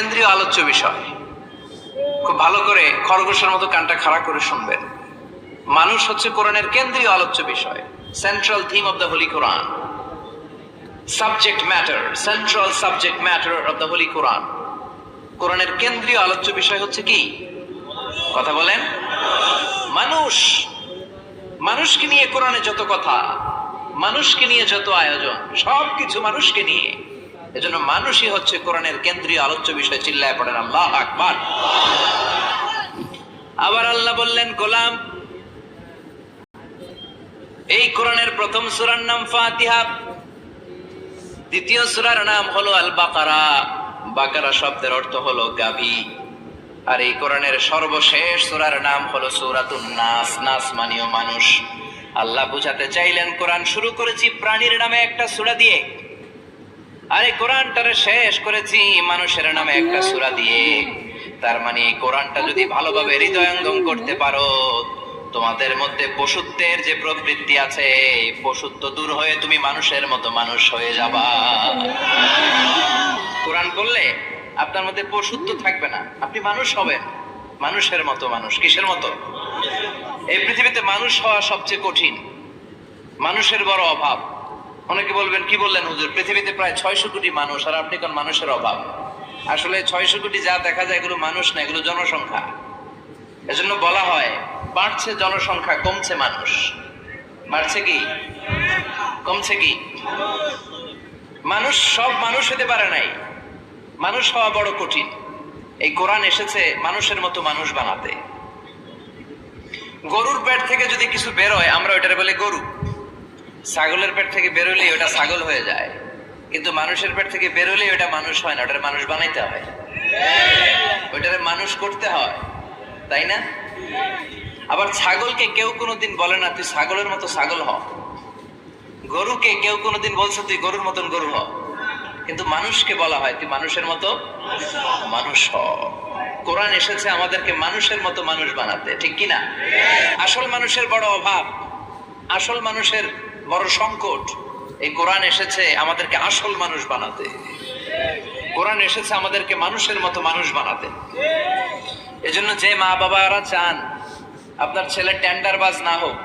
কেন্দ্রীয় আলোচ্য বিষয়। খুব ভালো করে খরগোশের মতো কানটা খাড়া করে শুনবেন। মানুষ হচ্ছে কোরআনের কেন্দ্রীয় আলোচ্য বিষয় central theme of the holy Quran subject matter central subject matter of the holy Quran কোরআনের কেন্দ্রীয় আলোচ্য বিষয় হচ্ছে কি? কথা বলেন। মানুষ। মানুষকে নিয়ে কোরআনে যত কথা, মানুষকে নিয়ে যত আয়োজন, সবকিছু মানুষকে নিয়ে। এজন্য মানুষই হচ্ছে কোরআনের কেন্দ্রীয় আলোচ্য বিষয়, চিল্লায় পড়েন আল্লাহ আকবার। আবার আল্লাহ বললেন, গোলাম, এই কোরআনের প্রথম সূরার নাম ফাতিহা, দ্বিতীয় সূরার নাম হলো আল বাকারা বাকারা শব্দের অর্থ হলো গাভী। আর এই কোরআনের সর্বশেষ সূরার নাম হলো সূরাতুন নাস। নাস মানিও মানুষ। আল্লাহ বুঝাতে চাইলেন, কোরআন শুরু করেছি প্রাণীর নামে একটা সূরা দিয়ে। আর কোরআনটারে শেষ করেছি, মানুষের নামে একটা সূরা দিয়ে। তার মানে কোরআনটা যদি ভালোভাবে হৃদয়ঙ্গম করতে পারো, তোমাদের মধ্যে পশুত্বের যে প্রবৃত্তি আছে পশুত্ব দূর হয়ে তুমি মানুষের মতো মানুষ হয়ে যাবা। কোরআন করলে আপনার মধ্যে পশুত্ব থাকবে না। আপনি মানুষ হবেন, মানুষের মতো মানুষ। কিসের মতো? এই পৃথিবীতে মানুষ হওয়া সবচেয়ে কঠিন। মানুষের বড় অভাব। অনেকে বলবেন, কি বললেন হুজুর? পৃথিবীতে প্রায় ছয়শো কোটি মানুষ আর আপনি কোন মানুষের অভাব? আসলে ছয়শো কোটি যা দেখা যায় এগুলো মানুষ না, এগুলো জনসংখ্যা। এজন্য বলা হয়, বাড়ছে জনসংখ্যা, কমছে মানুষ। বাড়ছে কি? কমছে কি? মানুষ, সব মানুষ হতে পারে নাই। মানুষ হওয়া বড় কঠিন। এই কোরআন এসেছে মানুষের মতো মানুষ বানাতে। গরুর পেট থেকে যদি কিছু বেরোয় আমরা ওইটারে বলে গরু। ছাগলের পেট থেকে বেরোলে ওটা ছাগল হয়ে যায়। কিন্তু মানুষের পেট থেকে বেরোলে ওটা মানুষ হয় না, ওটারে মানুষ বানাইতে হয়। ওইটারে মানুষ করতে হয়, তাই না? আবার ছাগলকে কেউ কোনোদিন বলে না, তুই ছাগলের মতো ছাগল হ। গরুকে কেউ কোনোদিন বলছে, তুই গরুর মতন গরু হ। কিন্তু মানুষকে বলা হয়, তুই মানুষের মতো মানুষ হ। কোরআন এসেছে আমাদেরকে মানুষের মতো মানুষ বানাতে, ঠিক কি না আসল মানুষের বড় অভাব, আসল মানুষের বড় সংকট। এই কোরআন এসেছে আমাদেরকে আসল মানুষ বানাতে। কোরআন এসেছে আমাদেরকে মানুষের মতো মানুষ বানাতে। এজন্য যে মা বাবারা চান, আপনার ছেলে টেন্ডারবাজ না হোক,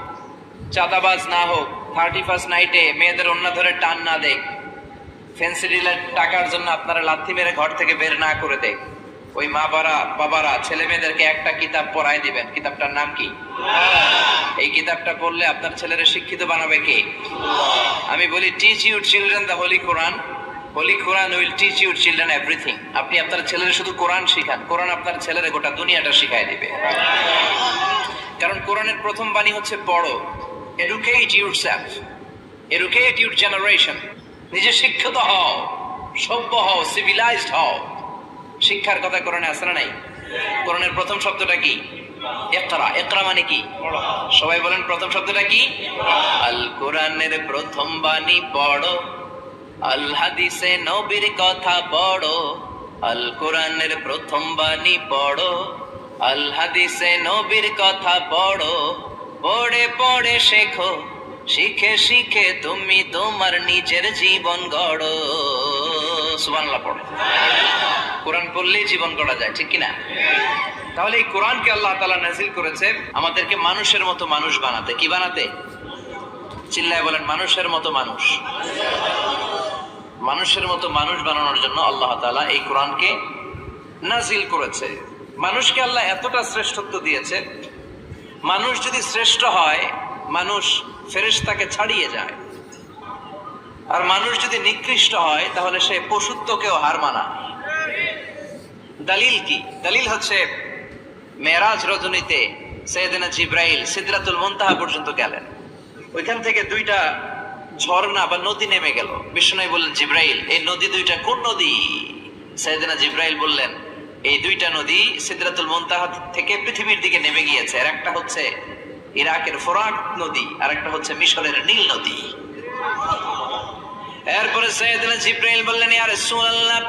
চাঁদাবাজ না হোক, থার্টি ফার্স্ট নাইটে মেয়েদের অন্য ধরে টান না দেখ ফেন্সি ডিলের টাকার জন্য আপনারা লাথি মেরে ঘর থেকে বের না করে দেখ ওই মা বাবা বাবারা ছেলে মেয়েদেরকে একটা কিতাব পড়াই দিবেন। কিতাবটার নাম কি? এই কিতাবটা পড়লে আপনার ছেলেরা শিক্ষিত বানাবে কে? আমি বলি teach your children the holy Quran holy Quran will teach your children everything আপনি আপনার ছেলের শুধু কোরআন শিখান। কোরআন আপনার ছেলের গোটা দুনিয়াটা শিখাই দিবে। কারণ কোরআনের প্রথম বাণী হচ্ছে পড়ো। Educate yourself educate your generation নিজে শিক্ষিত হও। সভ্য হও সিভিলাইজড হও। শিক্ষার কথা কোরআনে আসে না নাই? কোরআনের প্রথম শব্দটা কি? একরা একরা মানে কি? সবাই বলেন, প্রথম শব্দটা কি? আল কোরআনের প্রথম বাণী পড়ো, আল হাদিসে নবীর কথা পড়ো, আল কোরআনের প্রথম বাণী পড়ো, আল হাদিসে নবীর কথা পড়ো, পড়ে পড়ে শেখো, শিখে শিখে তুমি তোমার নিজের জীবন গড়ো। পড়ো। কোরআন পড়লেই জীবন গড়া যায়, ঠিক কিনা? তাহলে এই কোরআনকে আল্লাহ তাআলা নাজিল করেছে, আমাদেরকে মানুষের মতো মানুষ বানাতে। কি বানাতে? চিল্লায় বলেন, মানুষের মতো মানুষ। মানুষের মতো মানুষ বানানোর জন্য আল্লাহ তাআলা এই কোরআনকে নাজিল করেছে। মানুষকে আল্লাহ এতটা শ্রেষ্ঠত্ব দিয়েছে, মানুষ যদি শ্রেষ্ঠ হয়, মানুষ ফেরেশতাকে ছাড়িয়ে যায়। আর মানুষ যদি নিকৃষ্ট হয়, তাহলে সে পশুত্বকেও হার মানা। দলিল কি? দলিল হচ্ছে, মেরাজ রজনীতে সৈয়দিনা জিব্রাইল সিদরাতুল মুনতাহা পর্যন্ত গেলেন। ওইখান থেকে দুইটা ঝর্ণা বা নদী নেমে গেল। বিষ্ণু বললেন, জিব্রাইল, এই নদী দুইটা কোন নদী? সৈয়দিনা জিব্রাইল বললেন, এই দুইটা নদী সিদরাতুল মুনতাহা থেকে পৃথিবীর দিকে নেমে গিয়েছে। আর একটা হচ্ছে ইরাকের ফোরাট নদী, আর একটা হচ্ছে মিশরের নীল নদী। এরপরে সৈয়দনা জিব্রাইল বললেন, ইয়া রাসূলুল্লাহ,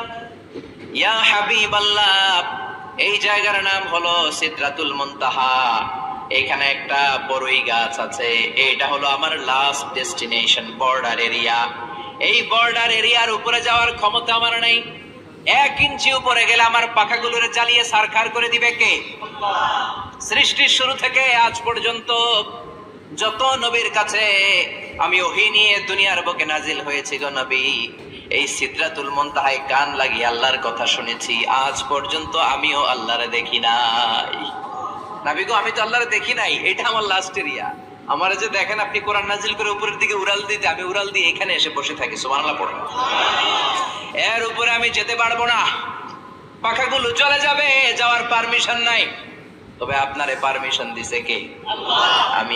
ইয়া হাবিবাল্লাহ। এই জায়গার নাম হলো সিদরাতুল মুনতাহা। এখানে একটা বড়ই গাছ আছে। এটা হলো আমার লাস্ট ডেস্টিনেশন বর্ডার এরিয়া এই বর্ডার এরিয়ার উপরে যাওয়ার ক্ষমতা আমার নেই। এক ইঞ্চি উপরে গেলে আমার পাখাগুলোরে জ্বালিয়ে সারখার করে দিবে কে? সৃষ্টির শুরু থেকে আজ পর্যন্ত যত নবীর কাছে আমি ওহি নিয়ে দুনিয়ার বুকে নাজিল হয়েছি গো নবী। এই সিদ্রাতুল মুনতাহায় কান লাগিয়ে আল্লাহর কথা শুনেছি। আজ পর্যন্ত আমিও আল্লাহরে দেখি নাই। নাবি গো আমি তো আল্লাহরে দেখি নাই। এটা আমার লাস্ট এরিয়া আমার যে দেখেন আপনি কোরআন নাজিল করে উপরের দিকে উড়াল দিতে আমি উড়াল দিয়ে এখানে এসে বসে থাকি সুবহানাল্লাহ পড়ে। এর উপরে আমি যেতে পারব না। পাখাগুলো চলে যাবে যাওয়ার পারমিশন নাই। তবে আপনারে পারমিশন দিছে কে? আমি